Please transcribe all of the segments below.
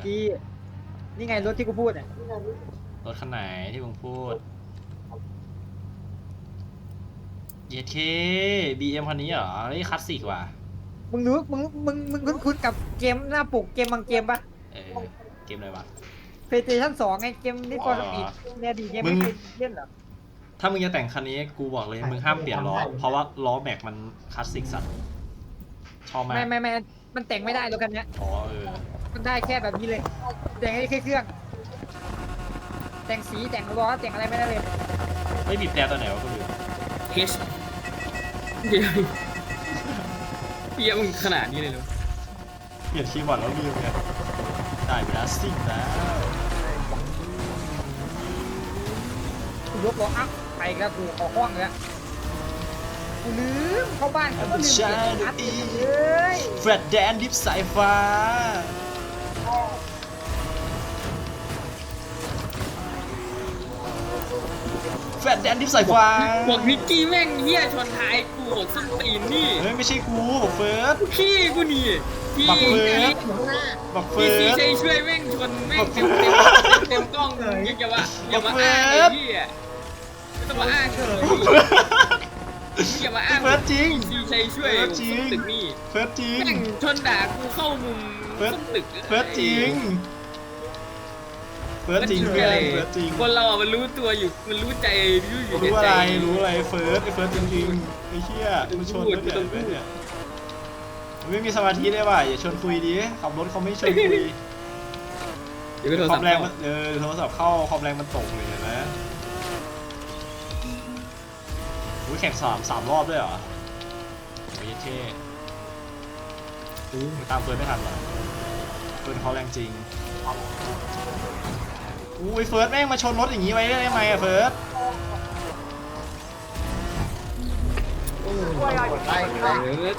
อะกี้ นี่ไงรถที่กูพูดอะรถคันไหนที่มึงพูดเยเคบีเอ็มคันนี้เหรอเฮ้ยคลาสสิกว่ะมึงรู้มึงมึงมึงคุ้นๆกับเกมหน้าปกเกมบางเกมปะเออเกมอะไรวะ PlayStation 2ไงเกมนี่ฟอร์อ๋สอปีดเนี่ยดีเกมมึไม่งเคยเล่นเหรอถ้ามึงจะแต่งคันนี้กูบอกเลยมึงห้ามเปลี่ยนล้อ เพราะว่าล้อแม็กมันคลาสสิกสัตว์ชอบมากไม่ไม่ไม่มันแต่งไม่ได้รถคันเนี้ยอ๋อเออ มันได้แค่แบบนี้เลย แต่งได้แค่เครื่อง แต่งสีแต่งล้อแต่งอะไรไม่ได้เลย ไม่บีบแต่ตัวไหนวะกูลืมเฮชเฮียเฮียมึงขนาดนี้เลยเหรอเปลี่ยนคีย์บอร์ดแล้วลืมไงได้เวลาซิ่งแล้วกูยกล้ออัพไปอีกแล้วกูออกห้องเลยอะกูลืมเข้าบ้านกูก็ลืมเปลี่ยนอัพเลย แฟลตแดนดิฟสายฟ้า แฟลตแดนดิฟสายฟ้าบอกนิกกี้แม่งเฮียชนท้ายกูบอกส้นตีนนี่เฮ้ยไม่ใช่กูบอกเฟิร์สขี้กูนี่พี่บักเฟิร์สข้างหน้าบอกพี่เฟิซีร์สชัยช่วยแม่งชนแม่งเต็มเต็มเต็มกล้องยังจะว่าอย่ามาอ้างไอ้เหี้ยไม่ต้องมาอ้างเลยอย่ามาอ้างเฟิร์สจริงซีชัยช่วยเฟิร์สจริงตึกนี่เฟิร์สจริงแม่งชนด่ากูเข้ามุมเฟิร์สส้นตึกเฟิร์สจริงเฟิร์สจริงเฟิเพื่อนร์สเฟิร์สจริงคนเราอะมันรู้ตัวอยู่มันรู้ใจรู้อยู่ในรู้ใจอะไรรู้อะไรเฟิร์สไอ้เฟิร์สจริงๆไอ้เหี้ยกูชนพูดด้วยไม่ต้องพูดเนี่ยไม่มีสมาธิได้ว่ะอย่าชวนคุยดิขับรถเขาไม่ชวนคุยเดี๋ยวก็โทรคศัอพมท์แรงเข้ามันเออโทรศัพท์เข้าคอมแรงมันตกเลยเห็นไหมอุ้ยแข่งสามสามรอบด้วยเหรอโอ้ยเท่มึงตามเฟิร์สไม่ทันเหรอเฟิร์สเขาแรงจริง อุ้ยเฟิร์สแม่งมาชนรถอย่างนี้ไว้ได้ไหมอะเฟิร์สเออ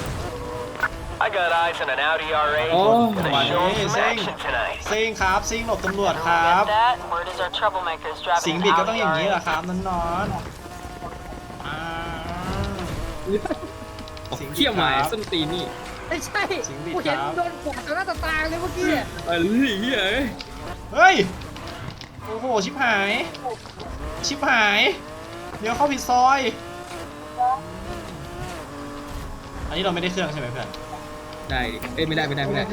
I got eyes on an Audi R8. Oh, Gonna my show 'em some amazing. action tonight. ซิงครับซิงหลบตำรวจครับ that, word is our troublemakers สิง driving บิด an ก็ต้อง Audi อย่างนี้ R8. แหละครับนอนนอนอ่าสิงบิดเขี่ยหมายครับ ส้นตีนนี่ไม่ใช่จริงดิกูเห็นครับ โดนปวดต่อหน้าต่อตาเลยเมื่อกี้อะเออเฮียเอ้ยเฮ้ย โอ้โห ชิบหาย ชิบหาย เดี๋ยวเข้าผิดซอย อันนี้เราไม่ได้เครื่องใช่ไหมเพื่อนได้เอ้ยไม่ได้ไม่ได้ไม่ได้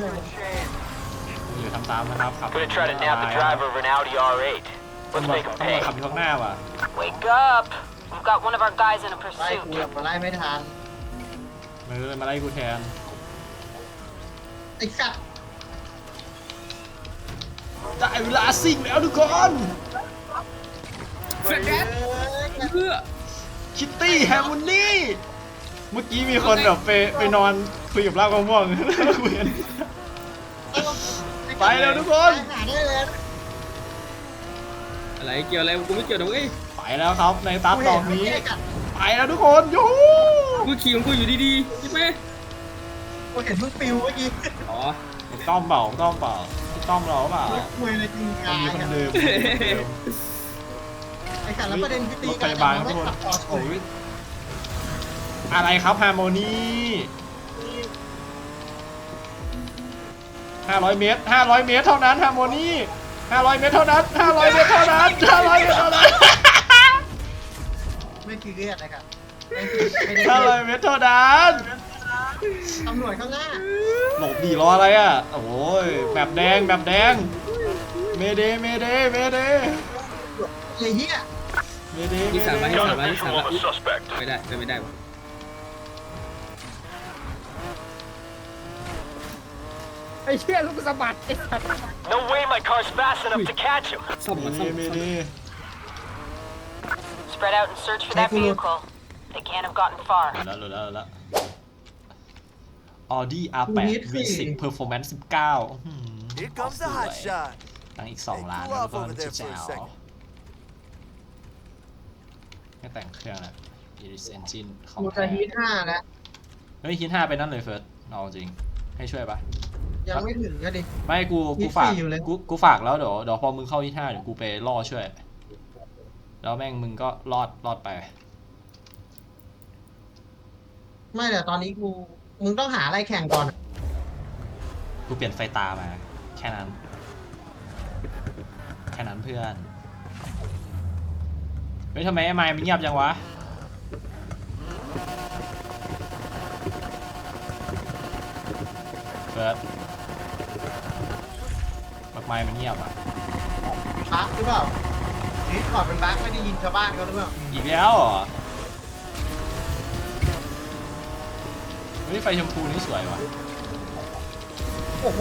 อยู่ทำตามนะครับขับ Gonna try to nab the driver of an Audi R8. ตำ Let's รวจ make him ตำรวจ pay. ขับอยู่ข้างหน้าว่ะ Wake up! We've got one of our guys in a ไล่ pursuit. กูแบบมาไล่ไม่ทันมือมาไล่กูแทนไอ้สัตว์ ได้เวลาซิ่งแล้วทุกคนแฟนแดนเพื่อคิตตี้แฮมมอนนี่เมื่อกี้มีคนแบบไปไปนอนคุยกับลากมะม่วงคุยกันไปเร็วทุกคนไปหาได้เลยอะไรเกี่ยวอะไรกูไม่เกี่ยวนะเว้ยไปแล้วครับในตัดดอกนี้กูเห็นเมื่อกี้กัดไปแล้วทุกคนยูฮูกูขี่ของกูอยู่ดีๆใช่ไหมกูเห็นมึงปิวเมื่อกี้อ๋อต้อมเปล่าต้อมเปล่า ต้อมเราเปล่าไม่คุยเลยจริงมันมีคนๆเดิมคนเดิมไอ้สัตว์แล้วประเด็นที่ตีรถพกันยาบาลไม่ทุกคนขับต่อโอ้ยอะไรครับฮาร์โมนีห้าร้อยเมตรห้าร้อยเมตรเท่านั้นฮาร์โมนีห้าร้อยเมตรเท่านั้นห้าร้อยเมตรเท่านั้นห้าร้อยเมตรเท่านั้นไม่คือเรียกนะครับไม่คือไม่ได้ห้าร้อยเมตรเท่านั้น ตำรวจข้างหน้าหลบดีรออะไรอะ โอ้ยแบบแดงแบบแดง เมเดเมเดเมเดไอ้เหี้ยเมเดที่สามมาที่ Got สาม a มาที่สาม visual มา of a suspect. ไม่ได้ไม่ได้วะไอ้เชี่ยลูกสะบัดไอ้สัส No way my car's fast enough to catch him. ซ่อมเมมาเดซ่อมเมซ่อเดม Spread out and search for that vehicle. They can't have gotten far. หลุดแล้วหลุดแล้วหลุดแล้ว Audi R8 V10 Performance 19อื้อหือ Here comes the สวย hot shot. ตั้งอีก 2 ล้าน Hey, นะ cool ทุก off คน over there เจ๋ for a ว second. ไม่แต่งเครื่องนะ Iris Engine ของกูจะแท้ฮีทห้าแล้วเฮ้ยฮิตห้าไปนั่นเลยเฟิร์สเอาจริง ให้ช่วยปะยังไม่ถึงก็ดิ ไม่กูฮิกูตฝากสี่อยู่เลยกูกูฝากแล้วเดี๋ยวเดี๋ยวพอมึงเข้าฮิตห้าเดี๋ยวกูไปล่อช่วย แล้วแม่งมึงก็รอดรอดไป ไม่แต่ตอนนี้กู มึงต้องหาอะไรแข่งก่อนอะกูเปลี่ยนไฟตามา แค่นั้นค่นั้นเพื่อนเฮ้ยทำไมไอ้ไมค์มันเงียบจังวะ เฟิร์สบักไมค์มันเงียบอะ บั๊กหรือเปล่านี่ก่อนเป็นบั๊กไม่ได้ยินชาวบ้านเขาหรือเปล่า อีกแล้วเหรอ เฮ้ยไฟชมพูนี่สวยว่ะโอ้โห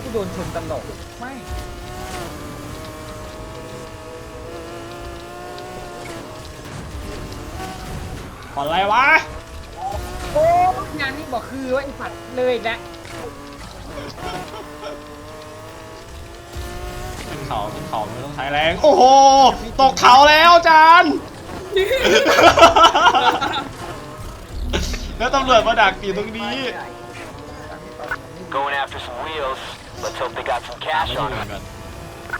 กูโดนชนตลอดไม่ผ่อนอะไรวะ โอ้งานนี้บอกคือว่าไอ้สัตว์เลยแหละขึ้นเขาขึ้นเขาไม่ต้องใช้แรง โอ้โห ตกเขาแล้วจาน แล้วตำรวจมาดักอยู่ตรงนี้ Going after some wheels. Let's hope they got some ไม่ cash ใช่ on เหมือน them. กัน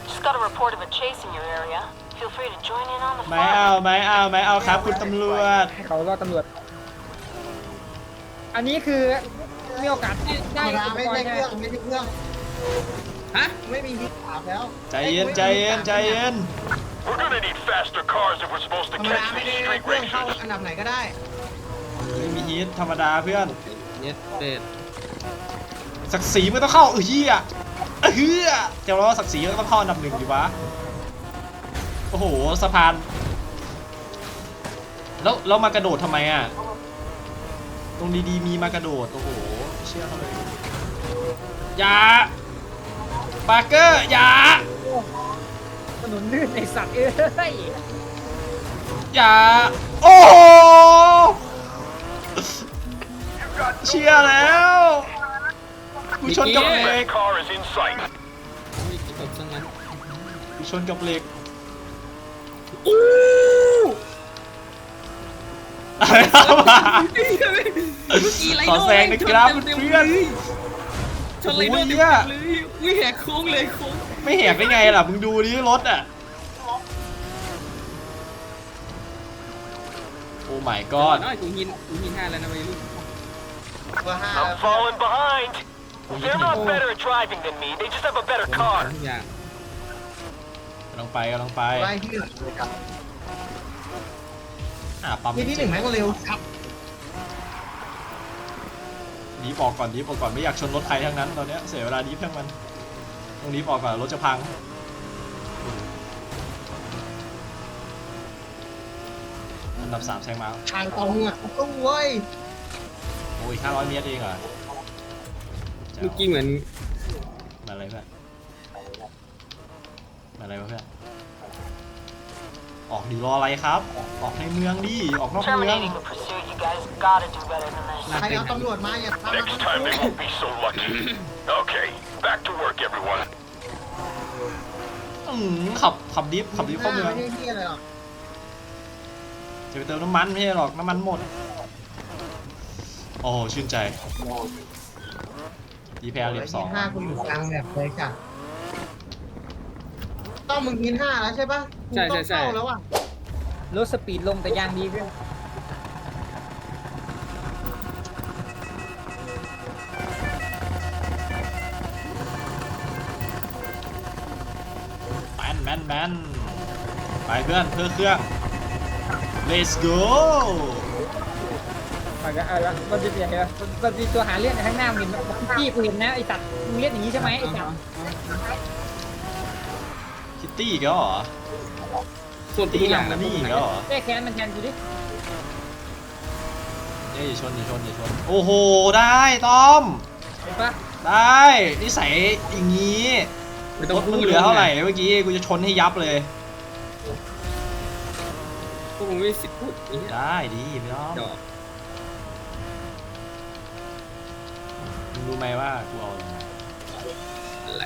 Just got a report of a chase in your area. Feel free to join in on the ไม่ fun. เอาไม่เอาไม่เอาครับ คุณตำรวจ ให้เขารอดตำรวจ อันนี้คือมีโอกาสได้ธรได้รมดาอุปไม่กรใช่ณ์เคใช่ไหมรื่องไม่ใช่เครื่องฮะไม่มีฮิตถามแล้วใจเย็นใจเย็นใจเย็น We're gonna need faster cars if we're supposed ธ to รรมดา catch ไม่ these ได้ street เครื่องเข้า racers. อันดับไหนก็ได้ ไม่มีฮีทธรรมดาเพื่อน เย็ดเป็ดศักดิ์ศรีไม่ต้องเข้าเออเฮียเออเฮียแต่ว่าศักดิ์ศรีก็ต้องเข้าอันดับหนึ่งดีวะ โอ้โหสะพาน แล้วแล้วมากระโดดทำไมอะ ตรงดีๆมีมากระโดด โอ้โห เชื่อเขาเลยอย่าปาร์เกอร์อย่าถนนลื่นไอสัตว์เอ้ยอย่า โอ้โห เชียร์แล้วกูชนกับเหล็ก That car is in sight. มีกี่ตบซะงั้นกูชนกับเหล็กอู้อะไรครับเมื่อกี้ไรขอโน่แซงนะครับชต็มๆเพื่อนลยชนไรโน่โอ้ยเต็มเนี่ยๆเลยอุ้ยแหกโค้งเลยโค้งไม่แหกได้ไงล่ะ มึงดูดิรถอะ โอ้ my ก่อน god น้อยกูหินกูหินห้าแล้วนะวัยรุ่น เบอร์ห้า I'm falling behind. Oh, They're yeah. not better at driving than me. They just have a better car. ทุกอย่างกำลังไปกำลังไปไล่ที่หนึ่งเลยครับอะปั๊มที่ที่หนึ่งแม่งก็เร็วครับดีบออกก่อนดีบออกก่อนไม่อยากชนรถใครทั้งนั้นตอนเนี้ยเสียเวลาดีบทั้งมันต้องดีบออกก่อนรถจะพังอันดับสามแซงมาทางตรงอะต้องเว้ย โอ้ย500เมตรเองเหรอแจ๋วเมื่อกี้เหมือน มาอะไรเพื่อนมาอะไรวะเพื่อน ออกดีรออะไรครับออกในเมืองดิ ออกนอกเมือง Terminating the pursuit. You guys gotta do better than this. ใครเอาตำรวจมาอย่าทำมา Next ทั้ง time คู่ they won't be so lucky. Okay, back to work, everyone. อืมขับขับดิฟขับดิฟเข้าเมือง ไม่ได้เที่ยอะไรหรอกจะไปเติมน้ำมันไม่ใช่หรอก น้ำมันหมด โอ้ชื่นใจดีแพลเรียบสองห้าคุณอยู่กลางแบบเลยค่ะ ต้องมึงกินห้าแล้วใช่ปะกูต้องเข้าแล้วอะรถสปีดลงแต่ยางดีขึ้นแมนแมนแมนไปเพื่อนเพื่อเครื่อง let's go มันก็เออมันเป็นอย่างเงี้ยมันมันมีตัวหาเรื่องในข้างหน้ามึงเห็นไหมพี่กูเห็นนะไอสัตว์มึงเรียกอย่างนี้ใช่ไหมไอสัตว์คิตตี้อีก็เหรอส่วนคิตทุตี้กอยัย่างงมานะนี่อีก็เหรอแก้แค้นมันแทนกูดิเอ้ยอย่าชนอย่าชนอย่าชนโอ้โหได้ต้อม เห็นปะได้นิสัยอย่างนี้ไม่รต้องถมึงเหลือเท่าไหร่เมื่อกี้กูจะชนให้ยับเลย พวกมึงไม่มีสิทธิ์พูดอย่างเงี้ยได้ดีพี่ต้อมดอก มึง รู้ไหมว่ากูเอาอะไรมาอะไร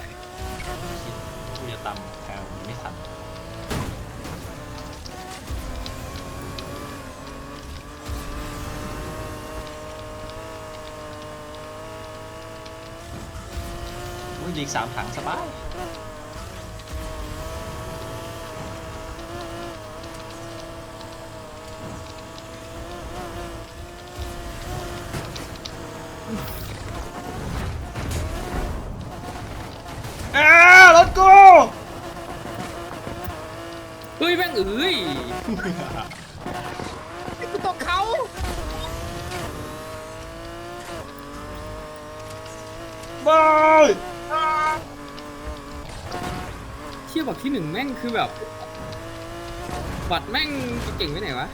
คิดกูจะตำแคลไม่ทันอุ้ยดีสามถังสบาย เอ้ยกูตกเขาบายเที่ยบอกที่หนึ่งแม่งคือแบบ บัตรแม่งเก่งไปไหนวะ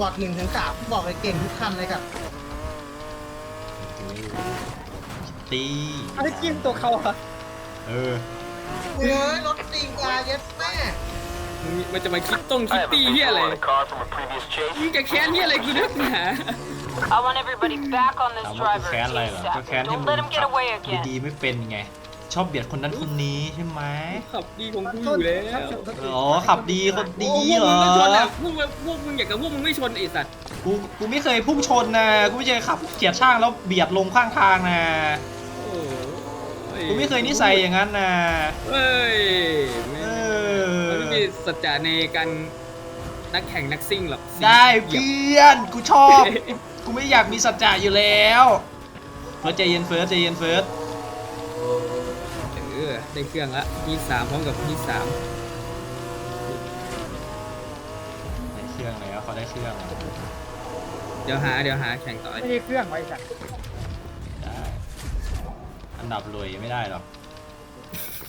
บอดหนึ่งถึงสามบอกเลยเก่งทุกคันเลยกับตีไอ้กินตัวเขาอะเออ เฮ้ยรถติงอาเย็ดแม่มึงมันจะมาคิดต้งคิด I have a ตี้เฮียอะไร vehicle on a car from a previous chase. มึงจะแค้นเฮียอะไรกูนักหนา I want everybody back on this ถามว่ากู driver แค้นอะไรเหรอก็ ASAP. แค้นที่ Don't มึง let him get away ขับ again. ดีๆไม่เป็นไง ชอบเบียดคนนั้นคนนี้ใช่ไหมขับดีของกูอยู่แล้วอ๋อขับดีคนดีโอ้เหรพวกมึงไม่ชนออะพวกมึงพวกมึงอยากกับพวกมึงไม่ชนไอ้สัตว์กู กูไม่เคยพุ่งชนนะ กูไม่เคยขับเกียร์ช่างแล้วเบียดลงข้างทางนะ โอ้ยกูไม่เคยนิสัยอย่างนั้นนะเฮ้ยไม่เอไม่อมันไม่มีสัจจะในการนักแข่งนักซิ่งหรอกได้เหยียบเพื่อนกูชอบ กูไม่อยากมีสัจจะอยู่แล้วเฟิร์สใจเย็นเฟิร์สใจเย็นเฟิร์สเออได้เครื่องละยี่สามพร้อมกับยี่สามได้เครื่องแล้วเขาได้เครื่องแล้วเดี๋ยวหาเดี๋ยวหาแข่งต่อไม่ได้เครื่องไว้สัตว์ได้ อันดับรวยไม่ได้หรอก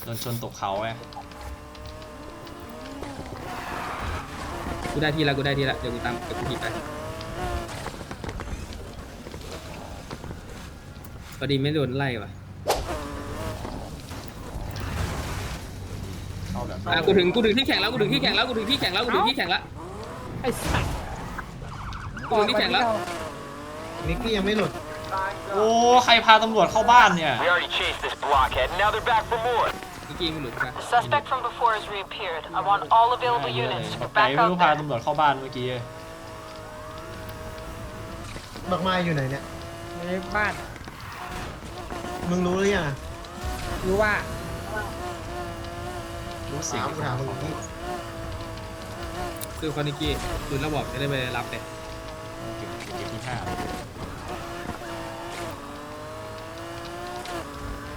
โดนชนตกเขาไงกูได้ทีละกูได้ทีละเดี๋ยวกูตามเดี๋ยวกูผิดไปพอดีไม่โดนไล่ว่ะเข้าแบบอะกูถึงกูถึงที่แข่งแล้วกูถึงที่แข่งแล้วกูถึงที่แข่งแล้วกูถึงที่แข่งแล้วไอ้สัตว์กูถึงที่แข่งแล้วนิกกี้ยังไม่หลุด โอ้ ใครพาตำรวจเข้าบ้านเนี่ย We already chased this blockhead, and now they're back for more. เมื่อกี้มันหลุดไป The suspect from before has reappeared. I want all available เยอะเลย units. บั We're กไก่ back ไม่รู้ out พา there. ตำรวจเข้าบ้านเมื่อกี้บักไม้อยู่ไหนเนี่ย ในบ้านมึงรู้หรือยังอะรู้ว่ารู้เสียงถามกูถามมึงกี้คือคอนิกี้คุณระบอกจะได้ไปรับเลยเก็บเก็บที่ห้า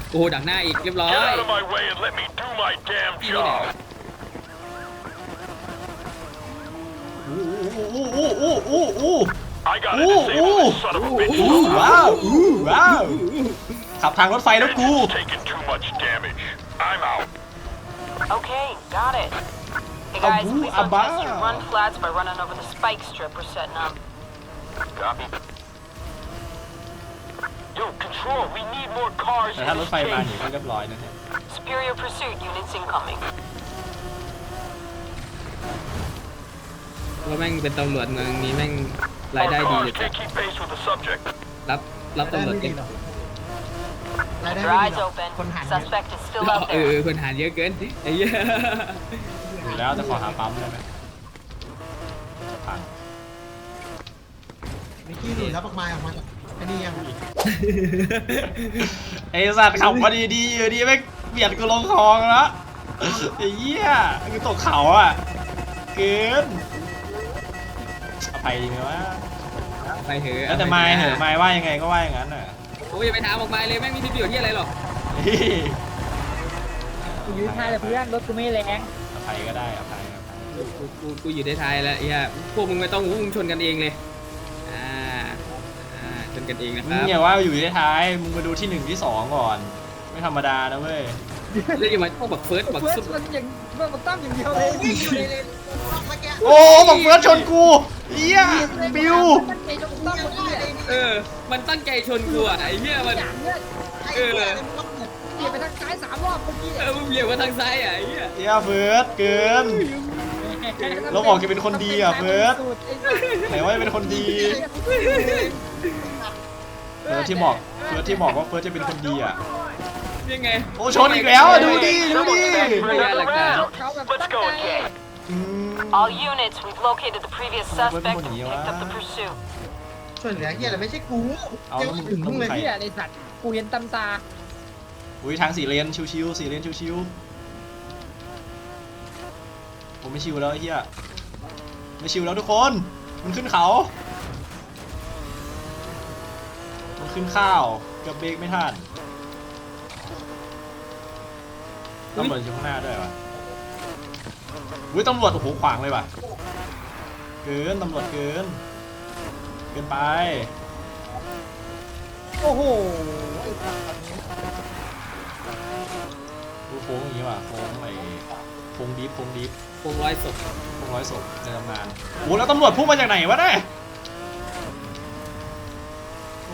โอ้โหดักหน้าอีกเรียบร้อย Get out of my way and let me do my damn ที่นี่ไหน job. วะ อู้อู้อู้อู้อู้อู้ I gotta Ooh, disable ooh. this son of a bitch. อู้ว้าวอู้ว้าวขับทางรถไฟแล้วกู Engine's taking too much damage. I'm out. Okay, got it. Hey guys, Abu please don't test your Abba. run flats by running over the spike strip we're setting up. Copy. Yo, control. We need more cars แต่ in ถ้ารถ this ไฟมาหนี chase. ก็เรียบร้อยนะเนี่ย Superior pursuit units incoming. เพราะแม่งเป็นตำรวจเมืองนี้แม่งราย Our ได้ดี cars เลยจ้ะ can't keep pace with the subject. รับรับรายตำรวจได้ไม่เต็ดีมหรอกรายได้ Your ไม่ดี eyes หรอก open. คนหันเยอะ Suspect is still เอ out อ there. คนหารเยอะเกินไอ้เหี้ยอยู่แล้วแต่ขอหาปั๊มได้ไหมผ่าน นิกกี้หลุดแล้วบักไม้ออกมาจากไอ้ นี่ยังไอ้สัตว์ขับมาดีๆอยู่ดีไม่งเบียดกูลงคลองแล้วไอ้เหี้ยกูตกเขาอะเกินอภัยดีไหมวะไปเถอะแล้วแต่ไม่เหอะไม่ว่ายังไงก็ว่าอย่างนั้นน่ะโอ้ยอย่าไปถามออกมาเลยแม่งมีประโยชน์ที่อะไรหรอกเฮ้ยกูยืนท้ายเลยเพื่อนรถกูไม่แรงอภัยก็ได้อภัยอภัยกูกูกูอยู่ในท้ายแล้วไอ้เหี้ยพวกมึงไม่ต้องมึงชนกันเองเลยอ่าอ่าชน กันเองนะคมึรังบอย่าว่าอยู่ในท้ายมึงมาดูที่หนึ่งที่สองก่อน ไม่ธรรมดานะเว้ยแล้วอย่ามาพวกบักเฟิร์สบักเฟิร์ซุสปมันอย่างมันตั้มอย่างเดียวเลยวิ่งอยู่ในเลนเมื่อกี้โอ้บักเฟิร์สชนกูเหี้ยบิวมันเตะจนตั้มหมดเลยเออ มันตั้งใจชนกูอะไอ้เหี้ยมัน อย่างเนี้ยไอ้เหี้ยมึงต้องหลุดเปลี่ยนไปทางซ้ายสามรอบเมื่อกี้เออมึงเหยียบมาทางซ้ายอะไอ้เหี้ยเหี้ยเฟิร์สเกิน เราบอกแกเป็นคนดีอะเฟิร์ส ไหนว่าจะเป็นคนดี เฟิร์สที่บอกเฟิร์สที่บอกว่าเฟิร์สจะเป็นคนดีอะยังไงโอ้ชนอีกแล้วอะดูดิดูดิพยานหลักฐานเขาแบบ Let's go again. อืม All units, we've located the previous suspect and picked up the pursuit. ช่วยเหลือเหี้ยอะไรไม่ใช่กูเอายังไม่ถึงมึงเลยใครเฮียในสัตว์กูเห็นตำตาอุ้ยทางสี่เลนชิวๆสี่เลนชิวๆผมไม่ชิวแล้วไอ้เหี้ยไม่ชิวแล้วทุกคน มันขึ้นเขา มันขึ้นข้าวเกือบเบรกไม่ทันตำรวจอยู่ข้างหน้าด้วยวะอุ้ยตำรวจโอ้โหขวางเลยว่ะ เกินตำรวจเกิน เกินไป โอ้โหดูโค้งอย่างนี้ว่ะโค้งไอ้โค้งดิฟโค้งดิฟคงร้อยศพโค้งร้อยศพในตำนานโอ้แล้วตำรวจพุ่งมาจากไหนวะเนี่ย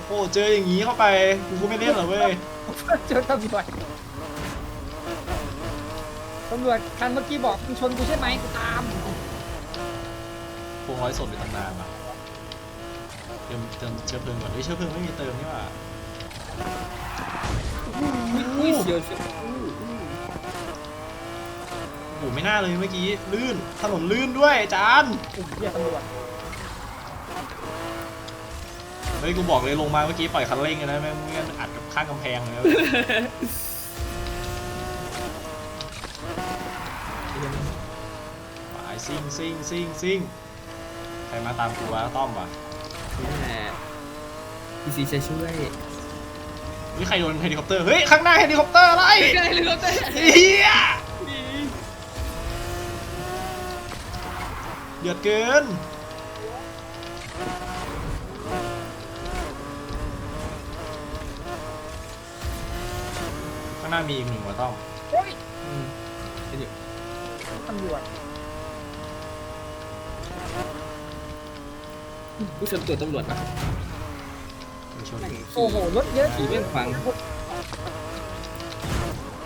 โอ้โหเจออย่างนี้เข้าไปกูก็ไม่เล่นหรอกเว้ยเจอตำรวจตำรวจคันเมื่อกี้บอกมึงชนกูใช่ไหมกูตามโค้งร้อยศพในตำนานว่ะเติมเติมเชื้อเพลิงก่อนเฮ้ยเชื้อเพลิงไม่มีเติมนี่ว่ะอุ้ยเสียวเสียวโอ้โหไม่น่าเลยเมื่อกี้ลื่นถนนลื่นด้วยจานไอ้เหี้ยตำรวจเฮ้ยกูบอกเลยลงมาเมื่อกี้ปล่อยคันเร่งเลยนะแม่งไม่งั้นอัดกับข้างกำแพงเลยนะไปซิ่งซิ่งซิ่งซิ่งใครมาตามกูวะต้อมวะนี่แหละพี่ซีจะช่วยเฮ้ยใครโดนเฮลิคอปเตอร์ เฮ้ย ข้างหน้าเฮลิคอปเตอร์อะไรไม่ได้เลยครับแต่เฮียเดือดเกิน หน้ามีอีกหนึ่งวะต้อมโอ้ยเป็นอยู่ตำรวจผู้ชนตัวจตำรวจปะไม่ชนโอ้โหรถเยอะขี่ไม่ฟัง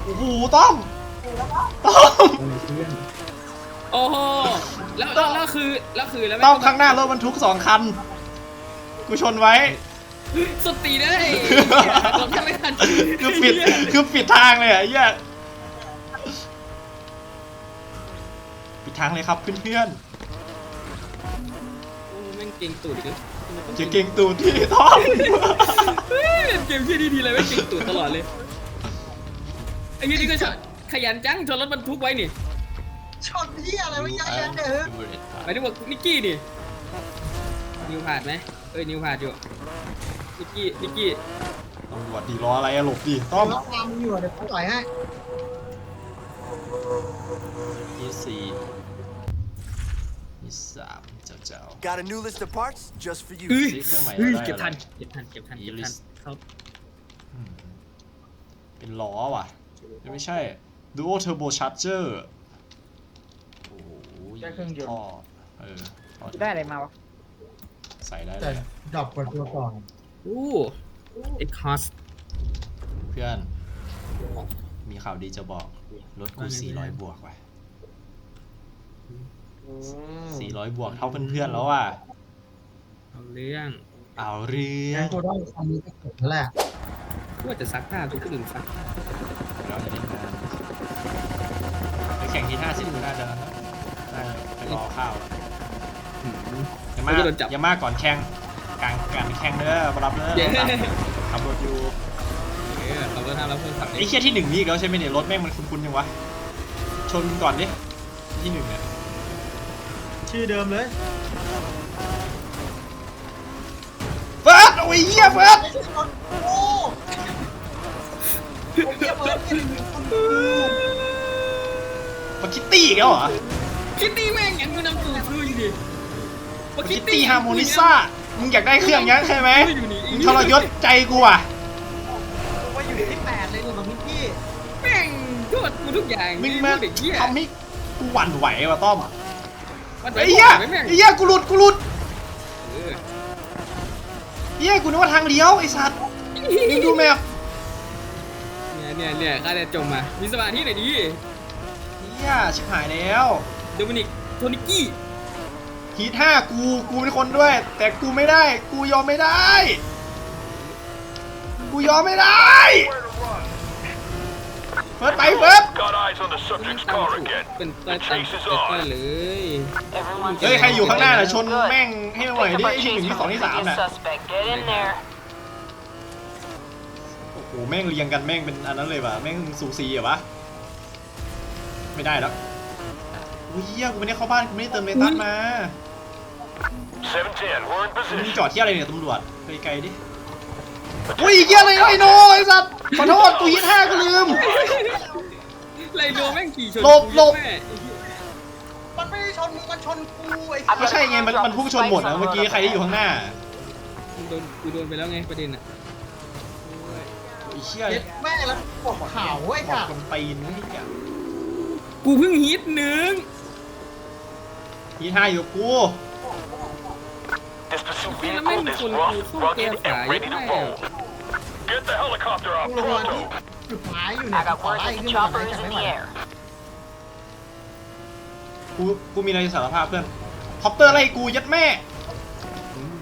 โอ้โหต้อมต้อมโอ้โหแล้วแล้วแล้วคือแล้วคือแล้วต้อมข้างหน้ารถบรรทุกสองคัน กูชนไว้ สตีได้รถแค่ไม่ทันคือปิดคือปิดทางเลยอะไอ้เหี้ยปิดทางเลยครับเพื่อนโอ้แม่งเก่งตูดอีกแล้วๆจะเก่งตูดที่ต้อมเฮ้ยเล่นเกมที่ดีๆเลยแม่งเก่งตูดตลอดเลยไอ้ยี่นี่ก็ชอบขยันจังชนรถบรรทุกไว้นี่ชนที่อะไรวะเยอะแยะเนี่ยหมายถึงว่านิกกี้นี่นิวผ่านไหมเอ้ยนิวผ่านอยู่ นิกกี้นิกกี้ตำรวจดีรออะไรอะหลบดิต้อมล็อกลำอยู่อะเดี๋ยวกูต่อยให้ยี่สี่ยี่สามเจ้าเจ้า Got a new list of parts just for you. เฮ้ยซื้อเครื่องใหม่เฮ้ยได้เก็บทันอะไรเก็บทันเก็บทันเก็บทันเขาอืมเป็นล้อว่ะไม่ใช่ Duo Turbo Charger โอ้โหได้เครื่องยนต์ ท่อเออท่อกูได้อะไรมาวะ ใส่ได้เลแต่ย ดรอปกดตัวก่อน อู้เอ็กคอสเพื่อนมีข่าวดีจะบอก รถกูว่าไง400 บวกว่ะ 400 บวกเท่าเพื่อนๆแล้วอะ เอาเรื่องเอาเรื่องั้งนกูต้องทำนี้ก็จบแล้วแหละกูว่าจะซักผ้ากูก็ลืมซักเราจะได้งานไปแข่งที่50กูน่าจะนั้นนะได้ไปรอข้าวอืมอย่ามาเขาจะโดนจับอย่ามาก่อนแข่ง กลางการแข่งเด้อมารับเด้อเย้ขับรถอยู่เออเราก็ทำแล้วเพิ่งขับไอ้เคียที่หนึ่งนี่อีกแล้วใช่ไหมเนี่ยรถแม่งมันคุ้นๆยังวะชนก่อนดิที่หนึ่งเนี่ยชื่อเดิมเลยเฟิร์สโอ้ยเหี้ยเฟิร์สไอ้ชนโอ้โอ้เยี่ยมเลยที่หนึ่งคนดูมาคิตตี้อีกแล้วเหรอคิตตี้แม่งยังกูนำตูดคืออยู่ดิมาคิตตี้ฮาร์โมนิซ่า มึงอยากได้เครื่องยังใช่ไหมอยู่นี่มึงทรยศใจกูอะกูว่าอยู่ที่แปดเลยเนี่ยของพี่พี่แม่งโทษกูทุกอย่างมึงนี่มาพูดเด็กเหี้ยทำให้กูหวั่นไหวว่ะต้อมมันไอ้เหี้ยไอ้แม่งไอ้เหี้ยกูหลุดกูหลุดเออเหี้ยกูนึกว่าทางเลี้ยวไอ้สัตว์มึงดูแมพเนี่ยเนี่ยเนี่ยข้าจะจมมามีสมาธิหน่อยดิเหี้ยชิบหายแล้วโดมินิกโทนิกี้ ฮีทห้ากู กูเป็นคนด้วย แต่กูไม่ได้ กูยอมไม่ได้ กูยอมไม่ได้ เฟิร์สไปเฟิร์ส Got eyes on the subject's ตาม car ถูก again. เป็นตัวตาม The chase is ตัว on. เลย Everyone's เฮ้ย ใครอยู่ข้างหน้าน่ะชน Good. แม่งให้หน่อย Pick ดิ up ไอ้ our ที่หนึ่ chase งที่ส from อง the ที่สาม biggest น่ะ suspect. Get in there. โอ้โหแม่งเรียงกันแม่งเป็นอันนั้นเลยว่ะแม่งสูสีเหรอวะไม่ได้แล้วอุ้ยเหี้ยกูไม่ได้เข้าบ้านกูไม่ได้เติมเมตัสมา 710, we're in มึง position. จอดที่อะไรเนี่ยตำรวจไปไกลๆดิอุ้ยเหี้ยอะไรไอ้โนไอ้สัตว์ขอโทษกูฮีทห้ากูลืม ไรโดแม่งขี่ชนหลบหลบแม่นมึงมาชนกูไอ้ก็ใช่ไงมันมันพุ่งชนหมดนะเมื่อกี้ใครที่อยู่ข้างหน้ากูโดนกูโดนไปแล้วไงประเด็นอะไอ้เชี่ยเจ็ดแม่แล้วกดข่าวไอ้บอสักตคนว์ตีนนี่อย่างกูเพิ่งฮิตหนึ่งยี่ห้าอยู่กับกู This pursuit แล้วแม่ง vehicle is คนกู rough, เข้าแก้ rugged, ฝา and ยั ready ด to แม่ roll. Get the helicopter out กูลงมาที่ pronto. จุดหมายอยู่เนี่ย I got ขอ word ไล่ that ขึ้ the นมา chopper แต่ is in ไม่ไหว the air. กูกูมีอะไรจะสารภาพเพื่อนคอปเตอร์ไล่กูยัดแม่อืม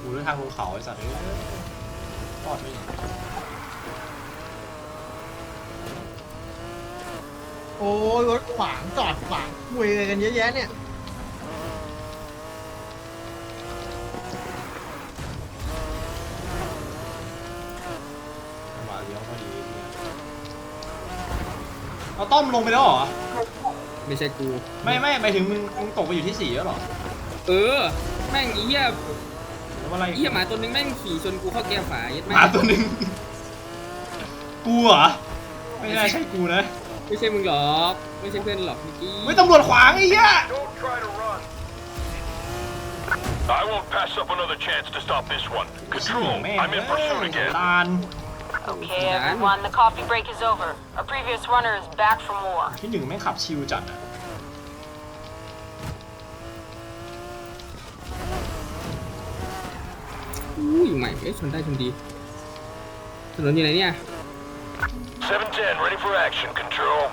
กูเดินทางลงเขาไอ้สัตว์เอ้ยรอดไม่ยังโอ้ยรถขวางจอดขวางคุยอะไรกันเยอะแยะเนี่ย เอาต้อมลงไปแล้วเหรอ ไม่ใช่กู ไม่ไม่หมายถึงมึงมึงตกไปอยู่ที่สี่แล้วเหรอเออ แม่งไอ้เหี้ยหรือว่าอะไรไอ้เหี้ยหมาตัวนึงแม่งขี่ชนกูเข้าแก้ฝายัดหแม่มาตัวหนึ่งกูเหรอ ไม่น่าใช่กูนะไม่ใช่มึงหรอก ไม่ใช่เพื่อนหรอกเมื่อกี้ไม่ตำรวจขวางไอ้เหี้ย Don't try to run. I won't pass up another chance to stop this one. เชี่ย Control, แม่ง I'm in เอ้ย pursuit again. ลาน Okay, everyone, the coffee break is over. Our previous runner is back from war. ที่หนึ่งแม่งขับชิวจัดอะ อู้อยู่ใหม่เอ้ยชนได้ชนดีถนนอยู่ไหนเนี่ย 710, ready for action. Control.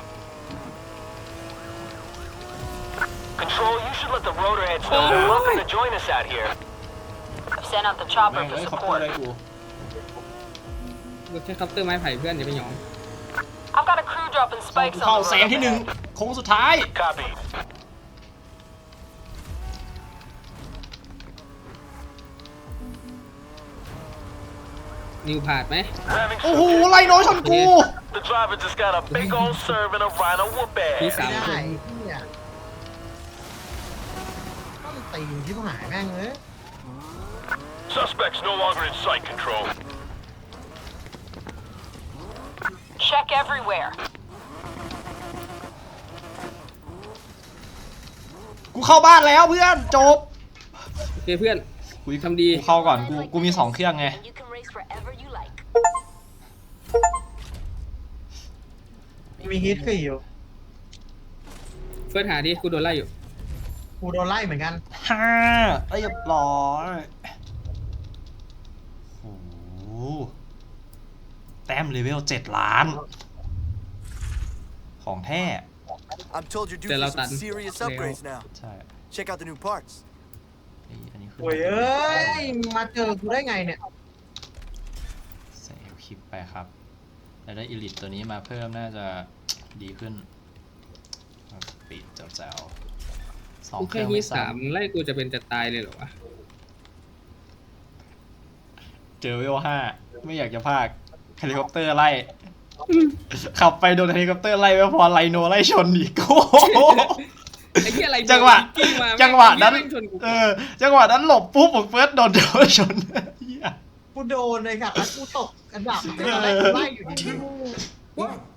Control, you should let the rotor heads know they're welcome to join us out here. I've sent out the แม่ chopper ง for เอ้ยคอปเตอร์ support. อะไรกู กู แค่คัพเตอร์ไม้ไผ่เพื่อนอย่าไปหยอง I've got a crew dropping เข้า spikes เข้า on the แสงที่หนึ่ง road. โค้งสุดท้าย Copy. นิวพาดไหม Having โอ้โห some ไล่น้อยชนกู The driver just got a big old serve and a rhino whoop พี่ ass. สาวไม่คได้นเนี่ยต้องตีที่หายแม่งเลย Suspects no longer in sight. Control. Check everywhere. กูเข้าบ้านแล้วเพื่อนจบโอเคเพื่อนกูทำดี กูเข้าก่อนกูกูมีสองเครื่องไง And you can race wherever you like. มีฮิตขี่อยู่เฟิร์สหาดิกูโดนไล่อยู่ กูโดนไล่เหมือนกันห้าเรียบร้อยโอ้โหแต้มเลเวลเจ็ดล้าน ของแท้ I'm told you're due Te for la some tan. serious Leo. upgrades now. ใช่ Check out the new parts. ไอ้อันนี้คือโอ้ยเอ้ย มาเจอกูได้ไงเนี่ย ใส่คลิปไปครับ แล้วได้อิลิตตัวนี้มาเพิ่มน่าจะดีขึ้น ปิดแจ๋วๆสองกูเคแค่รื่องฮีไม่ทสามซ้ำไล่กูจะเป็นจะตายเลยเหรอวะเจอเวลห้าไม่อยากจะพาก เฮลิคอปเตอร์ไล่ ขับไปโดนเฮลิคอปเตอร์ไล่ไม่พอไลโนไล่ชนอีกโอ้โห ไอ้เหี้ยอะไรจังหวะ กิ้งมาจังหวะนั้น แม่งชนกูเออ จังหวะนั้นหลบปุ๊บผมเฟิร์สโดนโดนชนเหี้ย กูโดนเลยค่ะแล้วกูตกอันดับเป็นอะไรกูไล่อยู่ดีๆ